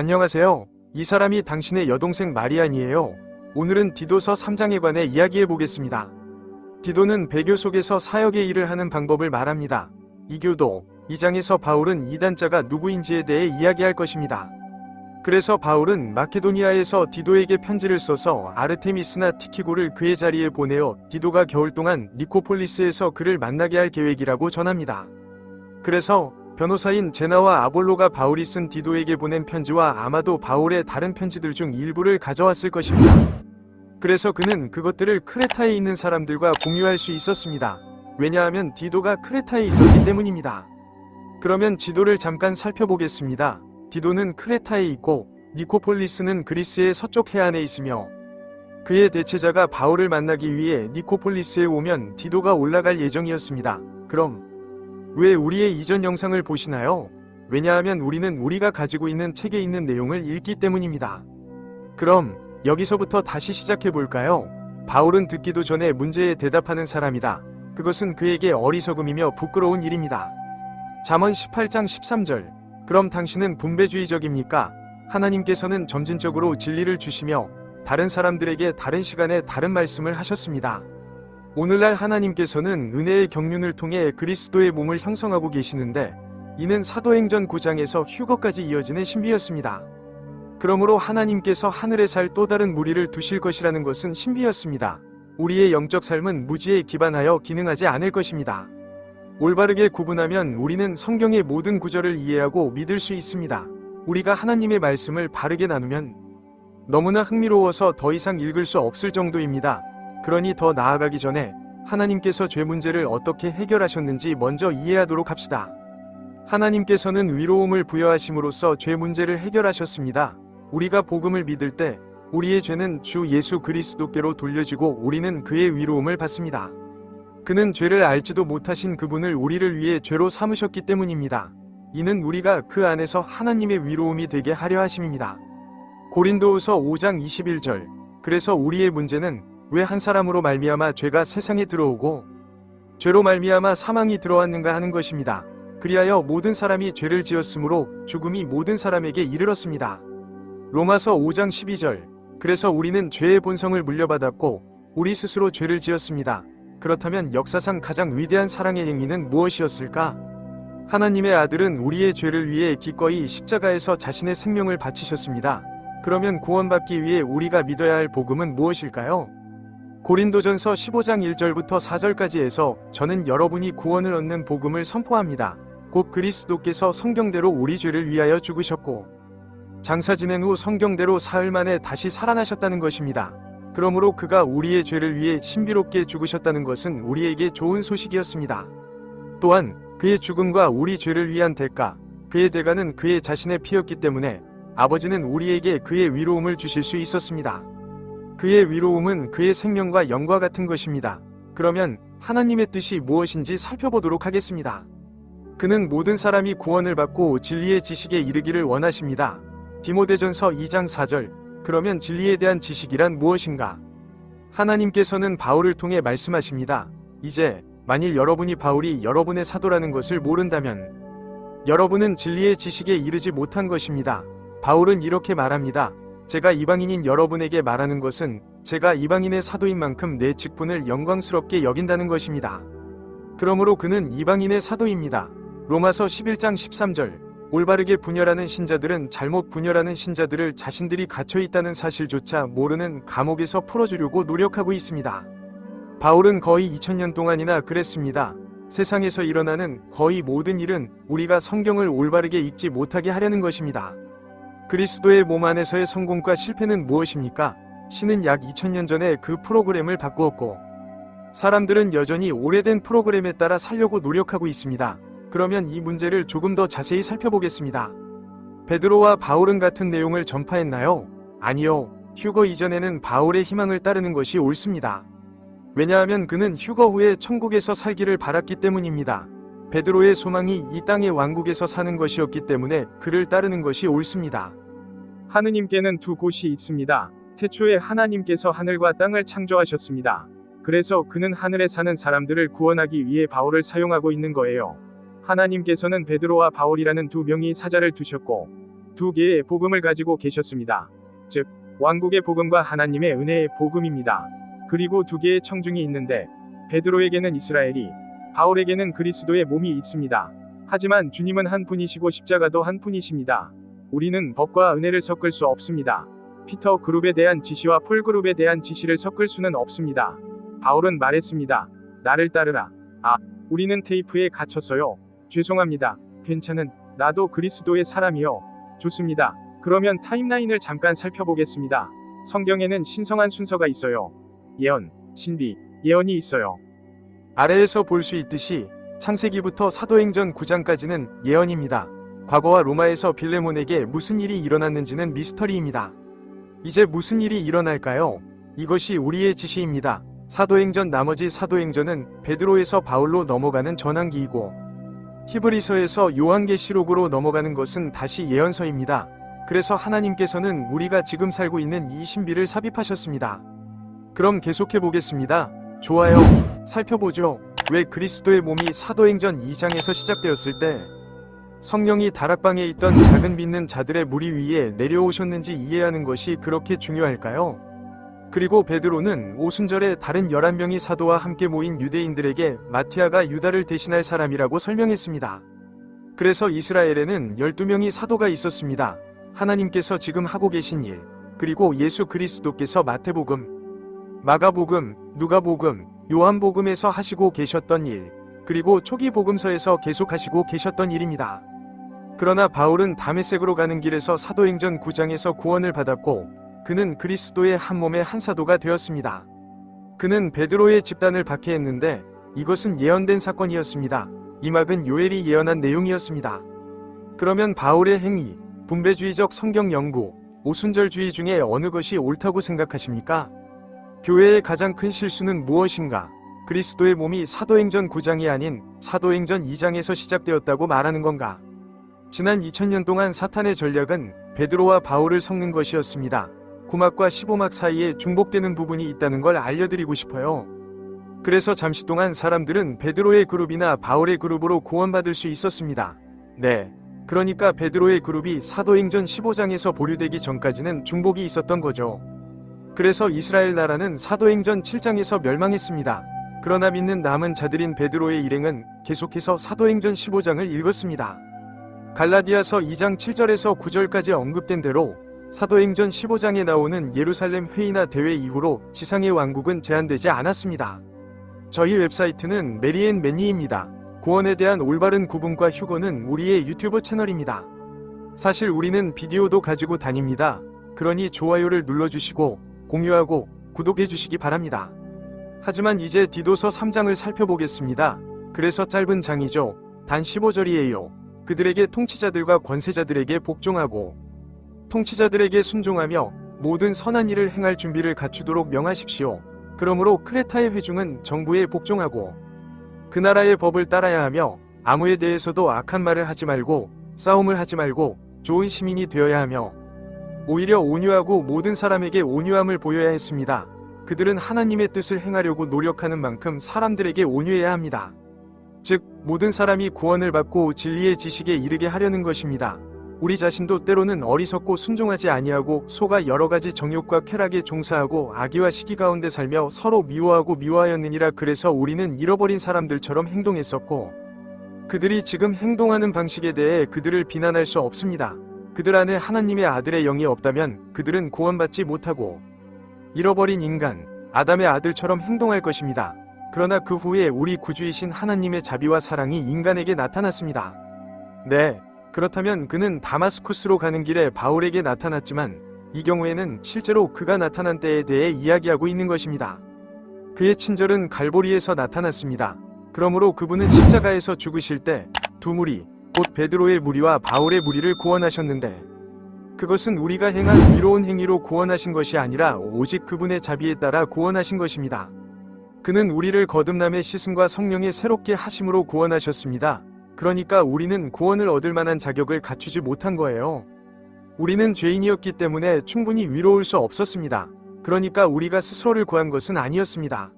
안녕하세요. 이 사람이 당신의 여동생 마리안이에요. 오늘은 디도서 3장에 관해 이야기해 보겠습니다. 디도는 배교 속에서 사역의 일을 하는 방법을 말합니다. 이교도 2장에서 바울은 이단자가 누구인지에 대해 이야기할 것입니다. 그래서 바울은 마케도니아에서 디도에게 편지를 써서 아르테미스나 티키고를 그의 자리에 보내어 디도가 겨울 동안 니코폴리스에서 그를 만나게 할 계획이라고 전합니다. 그래서 변호사인 제나와 아볼로가 바울이 쓴 디도에게 보낸 편지와 아마도 바울의 다른 편지들 중 일부를 가져왔을 것입니다. 그래서 그는 그것들을 크레타에 있는 사람들과 공유할 수 있었습니다. 왜냐하면 디도가 크레타에 있었기 때문입니다. 그러면 지도를 잠깐 살펴보겠습니다. 디도는 크레타에 있고 니코폴리스는 그리스의 서쪽 해안에 있으며 그의 대체자가 바울을 만나기 위해 니코폴리스에 오면 디도가 올라갈 예정이었습니다. 그럼 왜 우리의 이전 영상을 보시나요? 왜냐하면 우리는 우리가 가지고 있는 책에 있는 내용을 읽기 때문입니다. 그럼 여기서부터 다시 시작해 볼까요? 바울은 듣기도 전에 문제에 대답하는 사람이다. 그것은 그에게 어리석음이며 부끄러운 일입니다. 잠언 18장 13절. 그럼 당신은 분배주의적입니까? 하나님께서는 점진적으로 진리를 주시며 다른 사람들에게 다른 시간에 다른 말씀을 하셨습니다. 오늘날 하나님께서는 은혜의 경륜을 통해 그리스도의 몸을 형성하고 계시는데 이는 사도행전 9장에서 휴거까지 이어지는 신비였습니다. 그러므로 하나님께서 하늘에 살 또 다른 무리를 두실 것이라는 것은 신비였습니다. 우리의 영적 삶은 무지에 기반하여 기능하지 않을 것입니다. 올바르게 구분하면 우리는 성경의 모든 구절을 이해하고 믿을 수 있습니다. 우리가 하나님의 말씀을 바르게 나누면 너무나 흥미로워서 더 이상 읽을 수 없을 정도입니다. 그러니 더 나아가기 전에 하나님께서 죄 문제를 어떻게 해결하셨는지 먼저 이해하도록 합시다. 하나님께서는 위로움을 부여하심으로써 죄 문제를 해결하셨습니다. 우리가 복음을 믿을 때 우리의 죄는 주 예수 그리스도께로 돌려지고 우리는 그의 위로움을 받습니다. 그는 죄를 알지도 못하신 그분을 우리를 위해 죄로 삼으셨기 때문입니다. 이는 우리가 그 안에서 하나님의 위로움이 되게 하려 하심입니다. 고린도후서 5장 21절. 그래서 우리의 문제는 왜 한 사람으로 말미암아 죄가 세상에 들어오고 죄로 말미암아 사망이 들어왔는가 하는 것입니다. 그리하여 모든 사람이 죄를 지었으므로 죽음이 모든 사람에게 이르렀습니다. 로마서 5장 12절. 그래서 우리는 죄의 본성을 물려받았고 우리 스스로 죄를 지었습니다. 그렇다면 역사상 가장 위대한 사랑의 행위는 무엇이었을까? 하나님의 아들은 우리의 죄를 위해 기꺼이 십자가에서 자신의 생명을 바치셨습니다. 그러면 구원받기 위해 우리가 믿어야 할 복음은 무엇일까요? 고린도전서 15장 1절부터 4절까지 해서 저는 여러분이 구원을 얻는 복음을 선포합니다. 곧 그리스도께서 성경대로 우리 죄를 위하여 죽으셨고 장사 지낸 후 성경대로 사흘 만에 다시 살아나셨다는 것입니다. 그러므로 그가 우리의 죄를 위해 신비롭게 죽으셨다는 것은 우리에게 좋은 소식이었습니다. 또한 그의 죽음과 우리 죄를 위한 대가, 그의 대가는 그의 자신의 피였기 때문에 아버지는 우리에게 그의 위로움을 주실 수 있었습니다. 그의 위로움은 그의 생명과 영과 같은 것입니다. 그러면 하나님의 뜻이 무엇인지 살펴보도록 하겠습니다. 그는 모든 사람이 구원을 받고 진리의 지식에 이르기를 원하십니다. 디모데전서 2장 4절. 그러면 진리에 대한 지식이란 무엇인가? 하나님께서는 바울을 통해 말씀하십니다. 이제 만일 여러분이 바울이 여러분의 사도라는 것을 모른다면 여러분은 진리의 지식에 이르지 못한 것입니다. 바울은 이렇게 말합니다. 제가 이방인인 여러분에게 말하는 것은 제가 이방인의 사도인 만큼 내 직분을 영광스럽게 여긴다는 것입니다. 그러므로 그는 이방인의 사도입니다. 로마서 11장 13절. 올바르게 분열하는 신자들은 잘못 분열하는 신자들을 자신들이 갇혀 있다는 사실조차 모르는 감옥에서 풀어주려고 노력하고 있습니다. 바울은 거의 2000년 동안이나 그랬습니다. 세상에서 일어나는 거의 모든 일은 우리가 성경을 올바르게 읽지 못하게 하려는 것입니다. 그리스도의 몸 안에서의 성공과 실패는 무엇입니까? 신은 약 2000년 전에 그 프로그램을 바꾸었고, 사람들은 여전히 오래된 프로그램에 따라 살려고 노력하고 있습니다. 그러면 이 문제를 조금 더 자세히 살펴보겠습니다. 베드로와 바울은 같은 내용을 전파했나요? 아니요. 휴거 이전에는 바울의 희망을 따르는 것이 옳습니다. 왜냐하면 그는 휴거 후에 천국에서 살기를 바랐기 때문입니다. 베드로의 소망이 이 땅의 왕국에서 사는 것이었기 때문에 그를 따르는 것이 옳습니다. 하느님께는 두 곳이 있습니다. 태초에 하나님께서 하늘과 땅을 창조하셨습니다. 그래서 그는 하늘에 사는 사람들을 구원하기 위해 바울을 사용하고 있는 거예요. 하나님께서는 베드로와 바울이라는 두 명의 사자를 두셨고 두 개의 복음을 가지고 계셨습니다. 즉, 왕국의 복음과 하나님의 은혜의 복음입니다. 그리고 두 개의 청중이 있는데, 베드로에게는 이스라엘이, 바울에게는 그리스도의 몸이 있습니다. 하지만 주님은 한 분이시고 십자가도 한 분이십니다. 우리는 법과 은혜를 섞을 수 없습니다. 피터 그룹에 대한 지시와 폴 그룹에 대한 지시를 섞을 수는 없습니다. 바울은 말했습니다. 나를 따르라. 아, 우리는 테이프에 갇혔어요. 죄송합니다. 괜찮은, 나도 그리스도의 사람이요. 좋습니다. 그러면 타임라인을 잠깐 살펴보겠습니다. 성경에는 신성한 순서가 있어요. 예언, 신비, 예언이 있어요. 아래에서 볼 수 있듯이 창세기부터 사도행전 9장까지는 예언입니다. 과거와 로마에서 빌레몬에게 무슨 일이 일어났는지는 미스터리입니다. 이제 무슨 일이 일어날까요? 이것이 우리의 지시입니다. 사도행전 나머지 사도행전은 베드로에서 바울로 넘어가는 전환기이고 히브리서에서 요한계시록으로 넘어가는 것은 다시 예언서입니다. 그래서 하나님께서는 우리가 지금 살고 있는 이 신비를 삽입하셨습니다. 그럼 계속해 보겠습니다. 좋아요. 살펴보죠. 왜 그리스도의 몸이 사도행전 2장에서 시작되었을 때 성령이 다락방에 있던 작은 믿는 자들의 무리 위에 내려오셨는지 이해하는 것이 그렇게 중요할까요? 그리고 베드로는 오순절에 다른 11명이 사도와 함께 모인 유대인들에게 마티아가 유다를 대신할 사람이라고 설명했습니다. 그래서 이스라엘에는 12명이 사도가 있었습니다. 하나님께서 지금 하고 계신 일, 그리고 예수 그리스도께서 마태복음, 마가복음, 누가복음, 요한복음에서 하시고 계셨던 일, 그리고 초기 복음서에서 계속 하시고 계셨던 일입니다. 그러나 바울은 다메섹으로 가는 길에서 사도행전 9장에서 구원을 받았고 그는 그리스도의 한 몸의 한 사도가 되었습니다. 그는 베드로의 집단을 박해했는데 이것은 예언된 사건이었습니다. 이 막은 요엘이 예언한 내용이었습니다. 그러면 바울의 행위, 분배주의적 성경 연구, 오순절주의 중에 어느 것이 옳다고 생각하십니까? 교회의 가장 큰 실수는 무엇인가? 그리스도의 몸이 사도행전 9장이 아닌 사도행전 2장에서 시작되었다고 말하는 건가? 지난 2000년 동안 사탄의 전략은 베드로와 바울을 섞는 것이었습니다. 9막과 15막 사이에 중복되는 부분이 있다는 걸 알려드리고 싶어요. 그래서 잠시 동안 사람들은 베드로의 그룹이나 바울의 그룹으로 구원받을 수 있었습니다. 네. 그러니까 베드로의 그룹이 사도행전 15장에서 보류되기 전까지는 중복이 있었던 거죠. 그래서 이스라엘 나라는 사도행전 7장에서 멸망했습니다. 그러나 믿는 남은 자들인 베드로의 일행은 계속해서 사도행전 15장을 읽었습니다. 갈라디아서 2장 7절에서 9절까지 언급된 대로 사도행전 15장에 나오는 예루살렘 회의나 대회 이후로 지상의 왕국은 제한되지 않았습니다. 저희 웹사이트는 메리앤 맨니입니다. 구원에 대한 올바른 구분과 휴거는 우리의 유튜브 채널입니다. 사실 우리는 비디오도 가지고 다닙니다. 그러니 좋아요를 눌러주시고 공유하고 구독해 주시기 바랍니다. 하지만 이제 디도서 3장을 살펴보겠습니다. 그래서 짧은 장이죠. 단 15절이에요. 그들에게 통치자들과 권세자들에게 복종하고 통치자들에게 순종하며 모든 선한 일을 행할 준비를 갖추도록 명하십시오. 그러므로 크레타의 회중은 정부에 복종하고 그 나라의 법을 따라야 하며 아무에 대해서도 악한 말을 하지 말고 싸움을 하지 말고 좋은 시민이 되어야 하며 오히려 온유하고 모든 사람에게 온유함을 보여야 했습니다. 그들은 하나님의 뜻을 행하려고 노력하는 만큼 사람들에게 온유해야 합니다. 즉, 모든 사람이 구원을 받고 진리의 지식에 이르게 하려는 것입니다. 우리 자신도 때로는 어리석고 순종하지 아니하고 소가 여러 가지 정욕과 쾌락에 종사하고 악의와 시기 가운데 살며 서로 미워하고 미워하였느니라 그래서 우리는 잃어버린 사람들처럼 행동했었고 그들이 지금 행동하는 방식에 대해 그들을 비난할 수 없습니다. 그들 안에 하나님의 아들의 영이 없다면 그들은 구원받지 못하고 잃어버린 인간, 아담의 아들처럼 행동할 것입니다. 그러나 그 후에 우리 구주이신 하나님의 자비와 사랑이 인간에게 나타났습니다. 네, 그렇다면 그는 다마스쿠스로 가는 길에 바울에게 나타났지만 이 경우에는 실제로 그가 나타난 때에 대해 이야기하고 있는 것입니다. 그의 친절은 갈보리에서 나타났습니다. 그러므로 그분은 십자가에서 죽으실 때 두 무리, 곧 베드로의 무리와 바울의 무리를 구원하셨는데 그것은 우리가 행한 위로운 행위로 구원하신 것이 아니라 오직 그분의 자비에 따라 구원하신 것입니다. 그는 우리를 거듭남의 씻음과 성령의 새롭게 하심으로 구원하셨습니다. 그러니까 우리는 구원을 얻을 만한 자격을 갖추지 못한 거예요. 우리는 죄인이었기 때문에 충분히 위로울 수 없었습니다. 그러니까 우리가 스스로를 구한 것은 아니었습니다.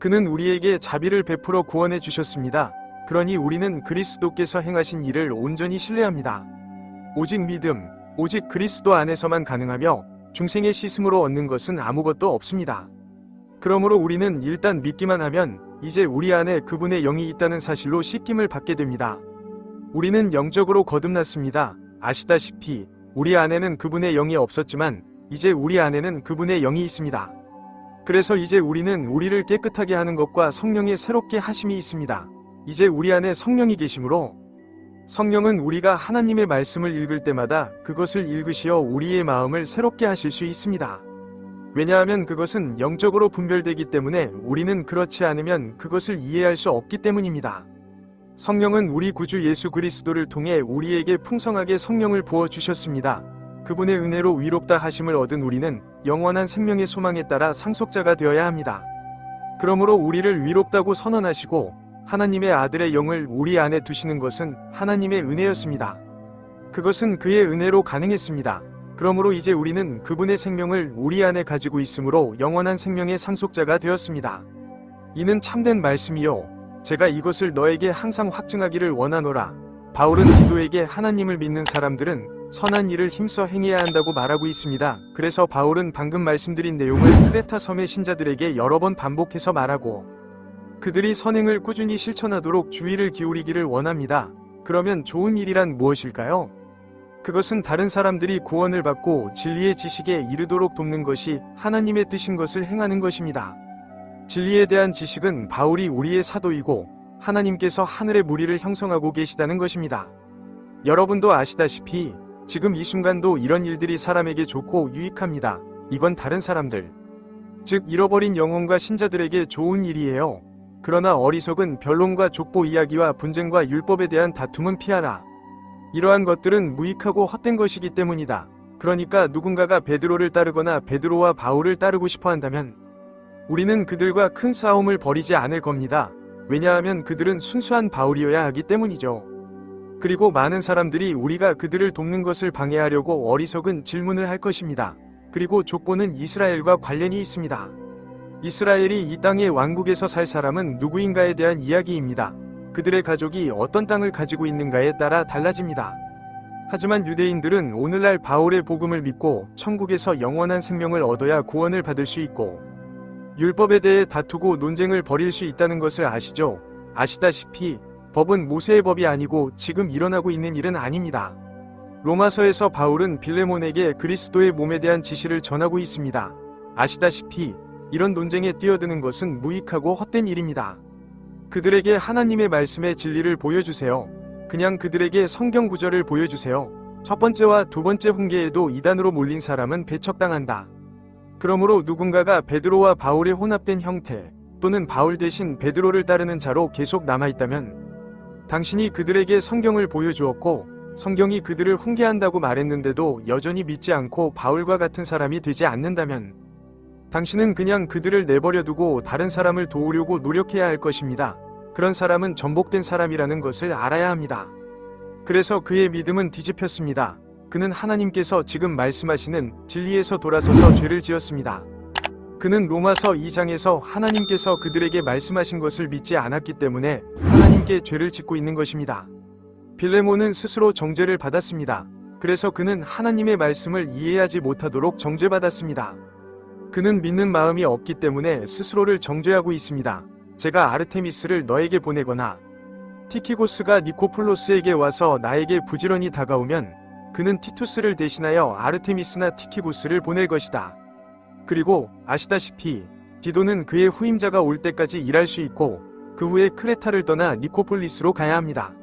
그는 우리에게 자비를 베풀어 구원해 주셨습니다. 그러니 우리는 그리스도께서 행하신 일을 온전히 신뢰합니다. 오직 믿음, 오직 그리스도 안에서만 가능하며 중생의 씻음으로 얻는 것은 아무것도 없습니다. 그러므로 우리는 일단 믿기만 하면 이제 우리 안에 그분의 영이 있다는 사실로 씻김을 받게 됩니다. 우리는 영적으로 거듭났습니다. 아시다시피 우리 안에는 그분의 영이 없었지만 이제 우리 안에는 그분의 영이 있습니다. 그래서 이제 우리는 우리를 깨끗하게 하는 것과 성령의 새롭게 하심이 있습니다. 이제 우리 안에 성령이 계시므로 성령은 우리가 하나님의 말씀을 읽을 때마다 그것을 읽으시어 우리의 마음을 새롭게 하실 수 있습니다. 왜냐하면 그것은 영적으로 분별되기 때문에 우리는 그렇지 않으면 그것을 이해할 수 없기 때문입니다. 성령은 우리 구주 예수 그리스도를 통해 우리에게 풍성하게 성령을 부어 주셨습니다. 그분의 은혜로 위롭다 하심을 얻은 우리는 영원한 생명의 소망에 따라 상속자가 되어야 합니다. 그러므로 우리를 위롭다고 선언하시고 하나님의 아들의 영을 우리 안에 두시는 것은 하나님의 은혜였습니다. 그것은 그의 은혜로 가능했습니다. 그러므로 이제 우리는 그분의 생명을 우리 안에 가지고 있으므로 영원한 생명의 상속자가 되었습니다. 이는 참된 말씀이요. 제가 이것을 너에게 항상 확증하기를 원하노라. 바울은 디도에게 하나님을 믿는 사람들은 선한 일을 힘써 행해야 한다고 말하고 있습니다. 그래서 바울은 방금 말씀드린 내용을 크레타 섬의 신자들에게 여러 번 반복해서 말하고 그들이 선행을 꾸준히 실천하도록 주의를 기울이기를 원합니다. 그러면 좋은 일이란 무엇일까요? 그것은 다른 사람들이 구원을 받고 진리의 지식에 이르도록 돕는 것이 하나님의 뜻인 것을 행하는 것입니다. 진리에 대한 지식은 바울이 우리의 사도이고 하나님께서 하늘의 무리를 형성하고 계시다는 것입니다. 여러분도 아시다시피 지금 이 순간도 이런 일들이 사람에게 좋고 유익합니다. 이건 다른 사람들, 즉 잃어버린 영혼과 신자들에게 좋은 일이에요. 그러나 어리석은 변론과 족보 이야기와 분쟁과 율법에 대한 다툼은 피하라. 이러한 것들은 무익하고 헛된 것이기 때문이다. 그러니까 누군가가 베드로를 따르거나 베드로와 바울을 따르고 싶어 한다면 우리는 그들과 큰 싸움을 벌이지 않을 겁니다. 왜냐하면 그들은 순수한 바울이어야 하기 때문이죠. 그리고 많은 사람들이 우리가 그들을 돕는 것을 방해하려고 어리석은 질문을 할 것입니다. 그리고 족보는 이스라엘과 관련이 있습니다. 이스라엘이 이 땅의 왕국에서 살 사람은 누구인가에 대한 이야기입니다. 그들의 가족이 어떤 땅을 가지고 있는가에 따라 달라집니다. 하지만 유대인들은 오늘날 바울의 복음을 믿고 천국에서 영원한 생명을 얻어야 구원을 받을 수 있고 율법에 대해 다투고 논쟁을 벌일 수 있다는 것을 아시죠? 아시다시피 법은 모세의 법이 아니고 지금 일어나고 있는 일은 아닙니다. 로마서에서 바울은 빌레몬에게 그리스도의 몸에 대한 지시를 전하고 있습니다. 아시다시피 이런 논쟁에 뛰어드는 것은 무익하고 헛된 일입니다. 그들에게 하나님의 말씀의 진리를 보여주세요. 그냥 그들에게 성경 구절을 보여주세요. 첫 번째와 두 번째 훈계에도 이단으로 몰린 사람은 배척당한다. 그러므로 누군가가 베드로와 바울의 혼합된 형태 또는 바울 대신 베드로를 따르는 자로 계속 남아있다면 당신이 그들에게 성경을 보여주었고 성경이 그들을 훈계한다고 말했는데도 여전히 믿지 않고 바울과 같은 사람이 되지 않는다면 당신은 그냥 그들을 내버려두고 다른 사람을 도우려고 노력해야 할 것입니다. 그런 사람은 전복된 사람이라는 것을 알아야 합니다. 그래서 그의 믿음은 뒤집혔습니다. 그는 하나님께서 지금 말씀하시는 진리에서 돌아서서 죄를 지었습니다. 그는 로마서 2장에서 하나님께서 그들에게 말씀하신 것을 믿지 않았기 때문에 하나님께 죄를 짓고 있는 것입니다. 빌레몬은 스스로 정죄를 받았습니다. 그래서 그는 하나님의 말씀을 이해하지 못하도록 정죄받았습니다. 그는 믿는 마음이 없기 때문에 스스로를 정죄하고 있습니다. 제가 아르테미스를 너에게 보내거나 티키고스가 니코폴로스에게 와서 나에게 부지런히 다가오면 그는 티투스를 대신하여 아르테미스나 티키고스를 보낼 것이다. 그리고 아시다시피 디도는 그의 후임자가 올 때까지 일할 수 있고 그 후에 크레타를 떠나 니코폴리스로 가야 합니다.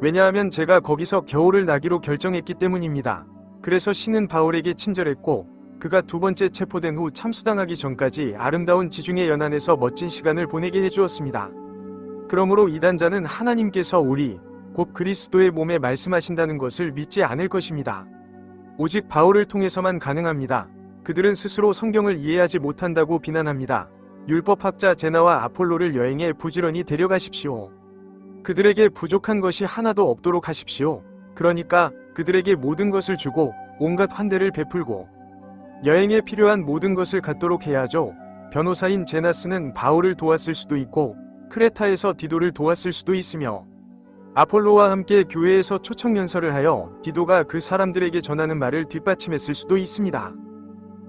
왜냐하면 제가 거기서 겨울을 나기로 결정했기 때문입니다. 그래서 신은 바울에게 친절했고 그가 두 번째 체포된 후 참수당하기 전까지 아름다운 지중해 연안에서 멋진 시간을 보내게 해주었습니다. 그러므로 이단자는 하나님께서 우리 곧 그리스도의 몸에 말씀하신다는 것을 믿지 않을 것입니다. 오직 바울을 통해서만 가능합니다. 그들은 스스로 성경을 이해하지 못한다고 비난합니다. 율법학자 제나와 아폴로를 여행에 부지런히 데려가십시오. 그들에게 부족한 것이 하나도 없도록 하십시오. 그러니까 그들에게 모든 것을 주고 온갖 환대를 베풀고 여행에 필요한 모든 것을 갖도록 해야죠. 변호사인 제나스는 바울을 도왔을 수도 있고 크레타에서 디도를 도왔을 수도 있으며 아폴로와 함께 교회에서 초청 연설을 하여 디도가 그 사람들에게 전하는 말을 뒷받침했을 수도 있습니다.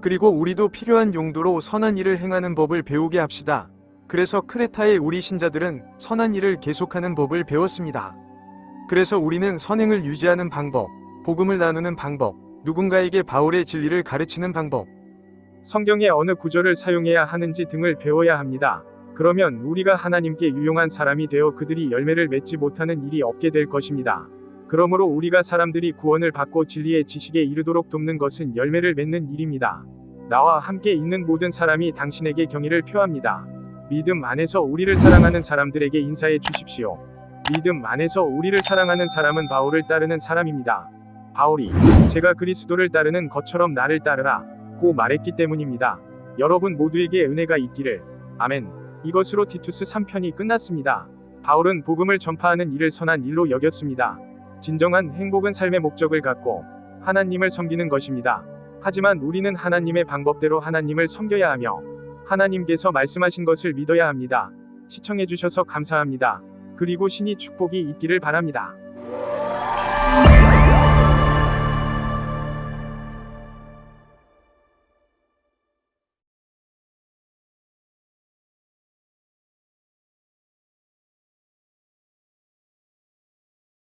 그리고 우리도 필요한 용도로 선한 일을 행하는 법을 배우게 합시다. 그래서 크레타의 우리 신자들은 선한 일을 계속하는 법을 배웠습니다. 그래서 우리는 선행을 유지하는 방법, 복음을 나누는 방법, 누군가에게 바울의 진리를 가르치는 방법, 성경의 어느 구절을 사용해야 하는지 등을 배워야 합니다. 그러면 우리가 하나님께 유용한 사람이 되어 그들이 열매를 맺지 못하는 일이 없게 될 것입니다. 그러므로 우리가 사람들이 구원을 받고 진리의 지식에 이르도록 돕는 것은 열매를 맺는 일입니다. 나와 함께 있는 모든 사람이 당신에게 경의를 표합니다. 믿음 안에서 우리를 사랑하는 사람들에게 인사해 주십시오. 믿음 안에서 우리를 사랑하는 사람은 바울을 따르는 사람입니다. 바울이 제가 그리스도를 따르는 것처럼 나를 따르라 고 말했기 때문입니다. 여러분 모두에게 은혜가 있기를. 아멘. 이것으로 티투스 3편이 끝났습니다. 바울은 복음을 전파하는 일을 선한 일로 여겼습니다. 진정한 행복은 삶의 목적을 갖고 하나님을 섬기는 것입니다. 하지만 우리는 하나님의 방법대로 하나님을 섬겨야 하며 하나님께서 말씀하신 것을 믿어야 합니다. 시청해주셔서 감사합니다. 그리고 신이 축복이 있기를 바랍니다.